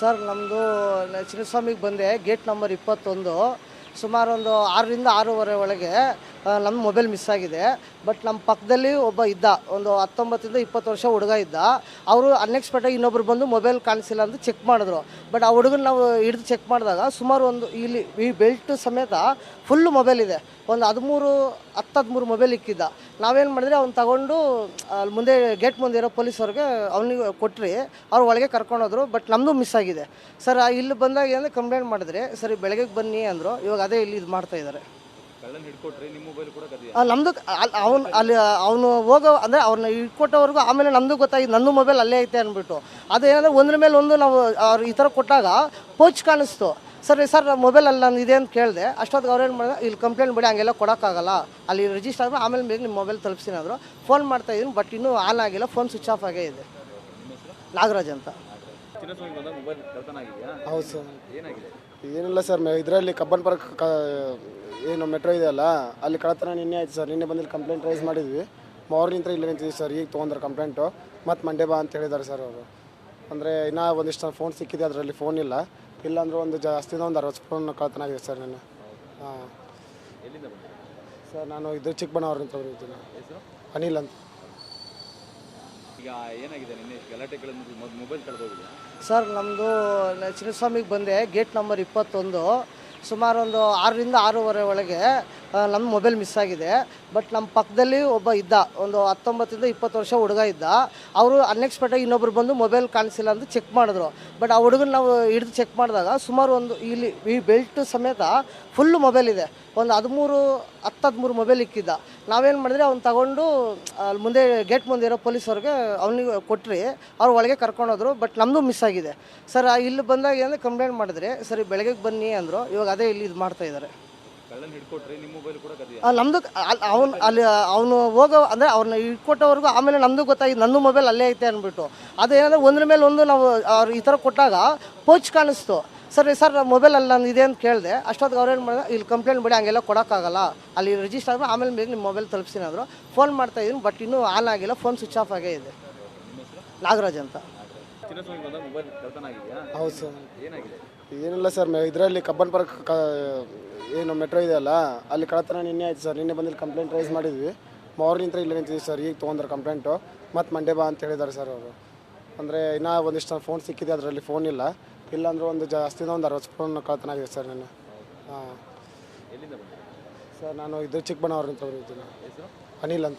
Sir ನಮ್ಮದು ಚಿನ್ನಸ್ವಾಮಿಗೆ ಬಂದೆ gate number ಇಪ್ಪತ್ತೊಂದು. ಸುಮಾರು ಒಂದು ಆರರಿಂದ ಆರೂವರೆ ಒಳಗೆ ನಮ್ಮ ಮೊಬೈಲ್ ಮಿಸ್ ಆಗಿದೆ. ಬಟ್ ನಮ್ಮ ಪಕ್ಕದಲ್ಲಿ ಒಬ್ಬ ಇದ್ದ, ಒಂದು ಹತ್ತೊಂಬತ್ತರಿಂದ ಇಪ್ಪತ್ತು ವರ್ಷ ಹುಡುಗ ಇದ್ದ. ಅವರು ಅನ್ಎಕ್ಸ್ಪೆಕ್ಟಾಗಿ ಇನ್ನೊಬ್ರು ಬಂದು ಮೊಬೈಲ್ ಕಾಣಿಸಿಲ್ಲ ಅಂತ ಚೆಕ್ ಮಾಡಿದ್ರು. ಬಟ್ ಆ ಹುಡುಗನ ನಾವು ಹಿಡಿದು ಚೆಕ್ ಮಾಡಿದಾಗ ಸುಮಾರು ಒಂದು ಇಲ್ಲಿ ಈ ಬೆಲ್ಟ್ ಸಮೇತ ಫುಲ್ ಮೊಬೈಲ್ ಇದೆ. ಒಂದು ಹದಿಮೂರು ಹತ್ತು ಹದಿಮೂರು ಮೊಬೈಲ್ ಇಕ್ಕಿದ್ದ. ನಾವೇನು ಮಾಡಿದ್ರೆ, ಅವ್ನು ತಗೊಂಡು ಅಲ್ಲಿ ಮುಂದೆ ಗೇಟ್ ಮುಂದೆ ಇರೋ ಪೊಲೀಸವ್ರಿಗೆ ಅವನಿಗೆ ಕೊಟ್ರಿ, ಅವ್ರು ಒಳಗೆ ಕರ್ಕೊಂಡೋದ್ರು ಬಟ್ ನಮ್ಮದು ಮಿಸ್ ಆಗಿದೆ. ಸರ್ ಇಲ್ಲಿ ಬಂದಾಗ ಏನಂದ್ರೆ ಕಂಪ್ಲೇಂಟ್ ಮಾಡಿದ್ರೆ? ಸರಿ ಬೆಳಗ್ಗೆ ಬನ್ನಿ ಅಂದರು. ಇವಾಗ ಅದೇ ಇಲ್ಲಿ ಇದು ಮಾಡ್ತಾ ನಮ್ಮದು ಅವ್ನು ಅಲ್ಲಿ ಅವನು ಹೋಗೋ ಅಂದರೆ ಅವ್ರನ್ನ ಇಟ್ಕೊಟ್ಟವ್ರಿಗೂ ಆಮೇಲೆ ನಮ್ದು ಗೊತ್ತಾಯ್ತು ನಂದು ಮೊಬೈಲ್ ಅಲ್ಲೇ ಐತೆ ಅಂದ್ಬಿಟ್ಟು ಅದು ಏನಂದ್ರೆ ಒಂದ್ರ ಮೇಲೆ ಒಂದು ನಾವು, ಅವ್ರು ಈ ಥರ ಕೊಟ್ಟಾಗ ಪೋಚ್ ಕಾಣಿಸ್ತು. ಸರ್ ಸರ್ ಮೊಬೈಲ್ ಅಲ್ಲಿ ನಾನು ಇದೆ ಅಂತ ಕೇಳಿದೆ. ಅಷ್ಟೊತ್ತಿಗೆ ಅವ್ರೇನು ಮಾಡಿದ್ರೆ ಇಲ್ಲಿ ಕಂಪ್ಲೇಂಟ್ ಮಾಡಿ ಹಂಗೆಲ್ಲ ಕೊಡೋಕ್ಕಾಗಲ್ಲ. ಅಲ್ಲಿ ರಿಜಿಸ್ಟರ್ ಆದರೆ ಆಮೇಲೆ ಬೇಗ ನಿಮ್ಮ ಮೊಬೈಲ್ ತಲುಪಿಸಿನಾದ್ರು ಫೋನ್ ಮಾಡ್ತಾ ಇದ್ದೀನಿ ಬಟ್ ಇನ್ನೂ ಆನ್ ಆಗಿಲ್ಲ ಫೋನ್ ಸ್ವಿಚ್ ಆಫ್ ಆಗೇ ಇದೆ. ನಾಗರಾಜ್ ಅಂತ. ಚಿನ್ನಸ್ವಾಮಿ ಬಂದಾಗ ಮೊಬೈಲ್ ಕಳ್ತನ ಆಗಿದೆಯಾ? ಹೌದು ಸರ್. ಏನಾಗಿದೆ? ಏನಿಲ್ಲ ಸರ್ ಇದರಲ್ಲಿ ಕಬ್ಬನ್ ಪಾರ್ಕ್ ಕ ಏನು ಮೆಟ್ರೋ ಇದೆಯಲ್ಲ ಅಲ್ಲಿ ಕಳತನ ನಿನ್ನೆ ಆಯ್ತು ಸರ್. ನಿನ್ನೆ ಬಂದಿಲ್ಲಿ ಕಂಪ್ಲೇಂಟ್ ರೈಸ್ ಮಾಡಿದ್ವಿ. ಮಾರ್ನಿಂಗ್ ಇಲ್ಲೇ ನಿಂತಿದ್ವಿ ಸರ್ ಈಗ ತೊಗೊಂಡ್ರೆ ಕಂಪ್ಲೇಂಟು ಮತ್ತು ಮಂಡೇ ಬಾ ಅಂತ ಹೇಳಿದ್ದಾರೆ ಸರ್ ಅವರು. ಅಂದರೆ ಇನ್ನೂ ಒಂದಿಷ್ಟು ಫೋನ್ ಸಿಕ್ಕಿದೆ ಅದರಲ್ಲಿ ಫೋನ್ ಇಲ್ಲ. ಇಲ್ಲಾಂದ್ರೆ ಒಂದು ಜಾಸ್ತಿನ ಒಂದು ಅರವತ್ತು ಫೋನ್ ಕಳತನ ಆಗಿದೆ ಸರ್ ನಿನ್ನೆ. ಹಾಂ. ಎಲ್ಲಿಂದ ಬಂದಿದೆ ಸರ್ ನಾನು ಇದು ಚಿಕ್ಕಬಣ್ಣವ್ರಿಂದ ಬಂದಿದ್ದೀನಿ. ಹೆಸರು ಅನಿಲ್ ಅಂತ. ಈಗ ಏನಾಗಿದೆ ನಿನ್ನೆ? ಗಲಾಟೆಗಳನ್ನು ಮೊಬೈಲ್ ಕಳೆದೋಗಿದೆ. ಸರ್ ನಮ್ಮದು ಚಿನ್ನಸ್ವಾಮಿಗೆ ಬಂದೆ ಗೇಟ್ ನಂಬರ್ ಇಪ್ಪತ್ತೊಂದು ಸುಮಾರು ಒಂದು ಆರರಿಂದ ಆರೂವರೆ ಒಳಗೆ. ನಮ್ಮ ಮೊಬೈಲ್ ಮಿಸ್ ಆಗಿದೆ. ಬಟ್ ನಮ್ಮ ಪಕ್ಕದಲ್ಲಿ ಒಬ್ಬ ಇದ್ದ, ಒಂದು ಹತ್ತೊಂಬತ್ತರಿಂದ ಇಪ್ಪತ್ತು ವರ್ಷ ಹುಡುಗ ಇದ್ದ. ಅವರು ಅನ್ಎಕ್ಸ್ಪೆಕ್ಟಾಗಿ ಇನ್ನೊಬ್ರು ಬಂದು ಮೊಬೈಲ್ ಕಾಣಿಸಿಲ್ಲ ಅಂತ ಚೆಕ್ ಮಾಡಿದ್ರು. ಬಟ್ ಆ ಹುಡುಗನ ನಾವು ಹಿಡಿದು ಚೆಕ್ ಮಾಡಿದಾಗ ಸುಮಾರು ಒಂದು ಇಲ್ಲಿ ಈ ಬೆಲ್ಟ್ ಸಮೇತ ಫುಲ್ಲು ಮೊಬೈಲ್ ಇದೆ. ಒಂದು ಹದಿಮೂರು, ಹತ್ತು ಹದಿಮೂರು ಮೊಬೈಲ್ ಇಕ್ಕಿದ್ದ. ನಾವೇನು ಮಾಡಿದ್ರೆ, ಅವ್ನು ತಗೊಂಡು ಅಲ್ಲಿ ಮುಂದೆ ಗೇಟ್ ಮುಂದೆ ಇರೋ ಪೊಲೀಸವ್ರಿಗೆ ಅವನಿಗೆ ಕೊಟ್ರಿ, ಅವ್ರು ಒಳಗೆ ಕರ್ಕೊಂಡೋದ್ರು ಬಟ್ ನಮ್ಮದು ಮಿಸ್ ಆಗಿದೆ. ಸರ್ ಇಲ್ಲಿ ಬಂದಾಗ ಏನಂದ್ರೆ ಕಂಪ್ಲೇಂಟ್ ಮಾಡಿದ್ರೆ? ಸರಿ ಬೆಳಗ್ಗೆ ಬನ್ನಿ ಅಂದರು. ಇವಾಗ ಅದೇ ಇಲ್ಲಿ ಇದು ಮಾಡ್ತಾ ಇದ್ದಾರೆ ಕಳ್ಳನ್ ಹಿಡ್ಕೊಟ್ರೆ ನಿಮ್ಮ ಮೊಬೈಲ್ ಕೂಡ ಕದಿಯ ನಮ್ಮದು ಅವ್ನು ಅಲ್ಲಿ ಅವನು ಹೋಗೋ ಅಂದರೆ ಅವ್ರನ್ನ ಇಟ್ಕೊಟ್ಟವರೆಗೂ ಆಮೇಲೆ ನಮ್ದು ಗೊತ್ತಾಗಿದ್ದು ನನ್ನ ಮೊಬೈಲ್ ಅಲ್ಲೇ ಐತೆ ಅಂದ್ಬಿಟ್ಟು. ಅದು ಏನಂದ್ರೆ ಒಂದ್ರ ಮೇಲೆ ಒಂದು ನಾವು ಅವ್ರು ಈ ಥರ ಕೊಟ್ಟಾಗ ಪೋಚ್ ಕಾಣಿಸ್ತು. ಸರ್ ಸರ್ ಮೊಬೈಲ್ ಅಲ್ಲಿ ನಾನು ಇದೆ ಅಂತ ಕೇಳಿದೆ. ಅಷ್ಟೊತ್ತಿಗೆ ಅವ್ರೇನು ಮಾಡಿದ್ರೆ ಇಲ್ಲಿ ಕಂಪ್ಲೇಂಟ್ ಬಿಡಿ ಹಂಗೆಲ್ಲ ಕೊಡೋಕ್ಕಾಗಲ್ಲ. ಅಲ್ಲಿ ರಿಜಿಸ್ಟರ್ ಆದ್ಮೇಲೆ ಆಮೇಲೆ ಬೇಗ ನಿಮ್ಮ ಮೊಬೈಲ್ ತಲುಪಿಸ್ತೀನಿ ಅಂದರು. ಫೋನ್ ಮಾಡ್ತಾ ಇದ್ದೀನಿ ಬಟ್ ಇನ್ನೂ ಆನ್ ಆಗಿಲ್ಲ ಫೋನ್ ಸ್ವಿಚ್ ಆಫ್ ಆಗೇ ಇದೆ. ನಾಗರಾಜ್ ಅಂತ. ಹೌದು ಸರ್. ಏನಾಗಿದೆ? ಏನಿಲ್ಲ ಸರ್ ಇದರಲ್ಲಿ ಕಬ್ಬನ್ ಪಾರ್ಕ್ ಕ ಏನು ಮೆಟ್ರೋ ಇದೆಯಲ್ಲ ಅಲ್ಲಿ ಕಳತನ ನಿನ್ನೆ ಆಯ್ತು ಸರ್. ನಿನ್ನೆ ಬಂದಿಲ್ಲಿ ಕಂಪ್ಲೇಂಟ್ ರೈಸ್ ಮಾಡಿದ್ವಿ. ಮಾರ್ನಿಂಗ್ ಇಲ್ಲೇ ನಿಂತಿದ್ವಿ ಸರ್. ಈಗ ತೊಗೊಂಡ್ರೆ ಕಂಪ್ಲೇಂಟು ಮತ್ತು ಮಂಡೇ ಬಾ ಅಂತ ಹೇಳಿದ್ದಾರೆ ಸರ್ ಅವರು. ಅಂದರೆ ಇನ್ನೂ ಒಂದಿಷ್ಟು ಫೋನ್ ಸಿಕ್ಕಿದೆ, ಅದರಲ್ಲಿ ಫೋನ್ ಇಲ್ಲ. ಇಲ್ಲಾಂದ್ರೆ ಒಂದು ಜಾಸ್ತಿನ ಒಂದು ಅರವತ್ತು ಫೋನ್ ಕಳತನ ಆಗಿದೆ ಸರ್ ನಿನ್ನೆ. ಹಾಂ. ಸರ್, ನಾನು ಇದು ಚಿಕ್ಕಬಣ್ಣವ್ರಿಂದ ಹೆಸರು ಅನಿಲ್ ಅಂತ.